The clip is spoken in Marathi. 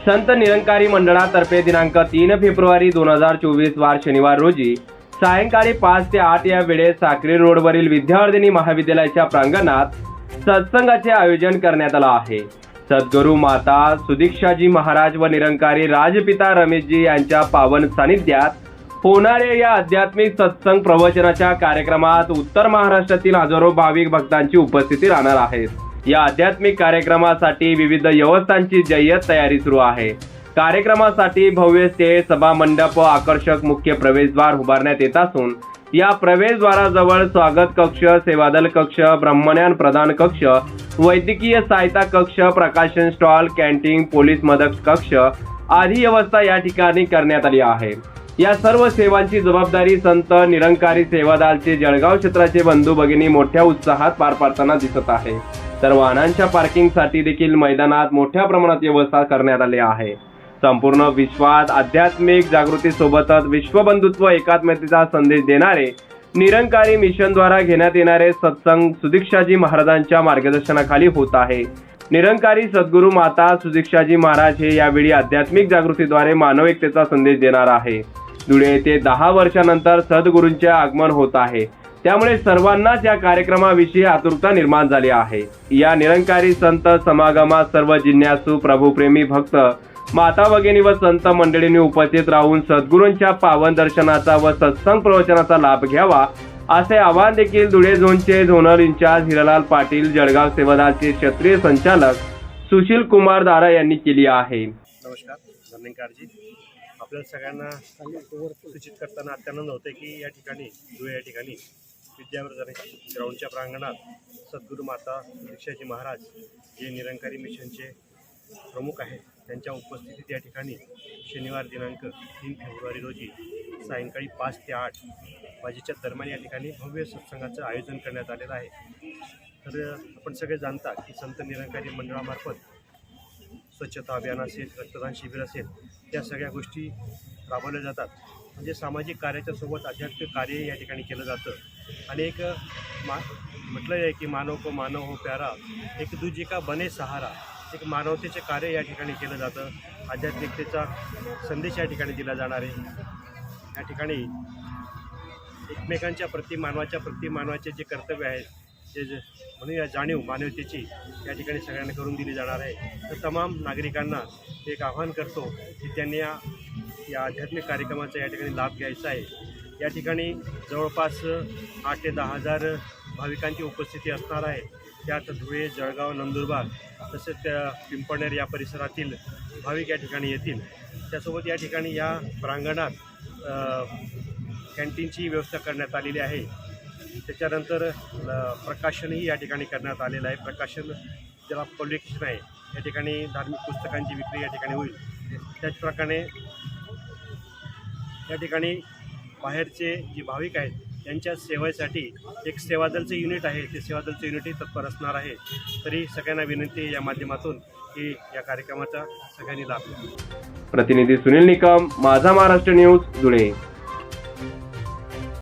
संत निरंकारी मंडळातर्फे दिनांक तीन फेब्रुवारी दोन हजार चोवीस वार शनिवार रोजी सायंकाळी पाच ते आठ या वेळेस साक्री रोडवरील विद्यावर्धिनी महाविद्यालयाच्या प्रांगणात सत्संगाचे आयोजन करण्यात आलं आहे. सद्गुरू माता सुदीक्षाजी महाराज व निरंकारी राजपिता रमेशजी यांच्या पावन सानिध्यात होणाऱ्या या आध्यात्मिक सत्संग प्रवचनाच्या कार्यक्रमात उत्तर महाराष्ट्रातील हजारो भाविक भक्तांची उपस्थिती राहणार आहे या आध्यात्मिक कार्यक्रमासाठी विविध व्यवस्थांची जय्यत तयारी सुरू आहे. कार्यक्रमासाठी भव्य स्टेज सभा मंडप व आकर्षक मुख्य प्रवेशद्वार उभारण्यात येत असून या प्रवेशद्वाराजवळ स्वागत कक्ष सेवादल कक्ष ब्रह्मज्ञान प्रदान कक्ष वैद्यकीय सहायता कक्ष प्रकाशन स्टॉल कॅन्टीन पोलीस मदत कक्ष आदी व्यवस्था या ठिकाणी करण्यात आली आहे. या सर्व सेवांची जबाबदारी संत निरंकारी सेवादालचे जळगाव क्षेत्राचे बंधू भगिनी मोठ्या उत्साहात पार पाडताना दिसत आहे. तर वाहनांच्या पार्किंगसाठी देखील मैदानात मोठ्या प्रमाणात व्यवस्था करण्यात आली आहे. संपूर्ण विश्वात आध्यात्मिक जागृतीसोबतच विश्वबंधुत्व एकात्मतेचा संदेश देणारे निरंकारी मिशनद्वारा घेण्यात येणारे सत्संग सुदीक्षाजी महाराजांच्या मार्गदर्शनाखाली होत आहे. निरंकारी सद्गुरू माता सुदीक्षाजी महाराज हे यावेळी आध्यात्मिक जागृतीद्वारे मानविकतेचा संदेश देणार आहे. धुळे येथे दहा वर्षानंतर सद्गुरूंचे आगमन होत आहे. त्यामुळे सर्वांनाच या कार्यक्रमाविषयी आतुरता निर्माण झाली आहे. या निरंकारी संत समागमात सर्व जिज्ञासू प्रभूप्रेमी भक्त माता भगिनी व संत मंडळींनी उपस्थित राहून सद्गुरूंच्या पावन दर्शनाचा व सत्संग प्रवचनाचा लाभ घ्यावा असे आवाहन देखील धुळे झोनचे झोनल इंचार्ज हिरालाल पाटील जळगाव सेवादालचे क्षेत्रीय संचालक सुशील कुमार दारा यांनी केली आहे. नमस्कार आपल्याला सगळ्यांना सूचित करताना अत्यानंद होते की या ठिकाणी धुळे या ठिकाणी विद्यावर्धन ग्राउंडच्या प्रांगणात सद्गुरू माता दीक्षाजी महाराज जे निरंकारी मिशनचे प्रमुख आहेत. त्यांच्या उपस्थितीत या ठिकाणी शनिवार दिनांक तीन फेब्रुवारी रोजी सायंकाळी पाच ते आठ वाजेच्या दरम्यान या ठिकाणी भव्य सत्संगाचं आयोजन करण्यात आलेलं आहे. तर आपण सगळे जाणता की संत निरंकारी मंडळामार्फत स्वच्छता अभियान असेल रक्तदान शिबिर असेल त्या सगळ्या गोष्टी राबवल्या जातात. म्हणजे सामाजिक कार्याच्या सोबत आध्यात्मिक कार्य या ठिकाणी केलं जातं. आणि एक मा म्हटलं आहे की मानव को मानव हो प्यारा एक दुजी का बने सहारा. एक मानवतेचे कार्य या ठिकाणी केलं जातं. आध्यात्मिकतेचा संदेश या ठिकाणी दिला जाणार आहे. या ठिकाणी एकमेकांच्या प्रति मानवाच्या प्रति मानवाचे जे कर्तव्य आहेत ते जे म्हणून या जाणीव मानवतेची या ठिकाणी सगळ्यांना करून दिली जाणार आहे. तर तमाम नागरिकांना एक आव्हान करतो की त्यांनी या या आध्यात्मिक कार्यक्रमाचा या ठिकाणी लाभ घ्यायचा आहे. या ठिकाणी जवळपास आठ ते दहा हजार भाविकांची उपस्थिती असणार आहे. त्यात धुळे जळगाव नंदुरबार तसेच त्या पिंपळनेर या परिसरातील भाविक या ठिकाणी येतील. त्यासोबत या ठिकाणी या प्रांगणात कॅन्टीनची व्यवस्था करण्यात आलेली आहे. त्याच्यानंतर प्रकाशनही या ठिकाणी करण्यात आलेलं आहे. प्रकाशन ज्याला पब्लिकेशन आहे या ठिकाणी धार्मिक पुस्तकांची विक्री या ठिकाणी होईल. त्याचप्रकारे या ठिकाणी बाहेरचे जे भाविक आहेत त्यांच्या सेवेसाठी एक सेवादलचं युनिट आहे. ते सेवादलचं युनिटही तत्पर असणार आहे. तरी सगळ्यांना विनंती या माध्यमातून की या कार्यक्रमाचा सगळ्यांनी लाभ प्रतिनिधी सुनील निकम माझा महाराष्ट्र न्यूज धुळे.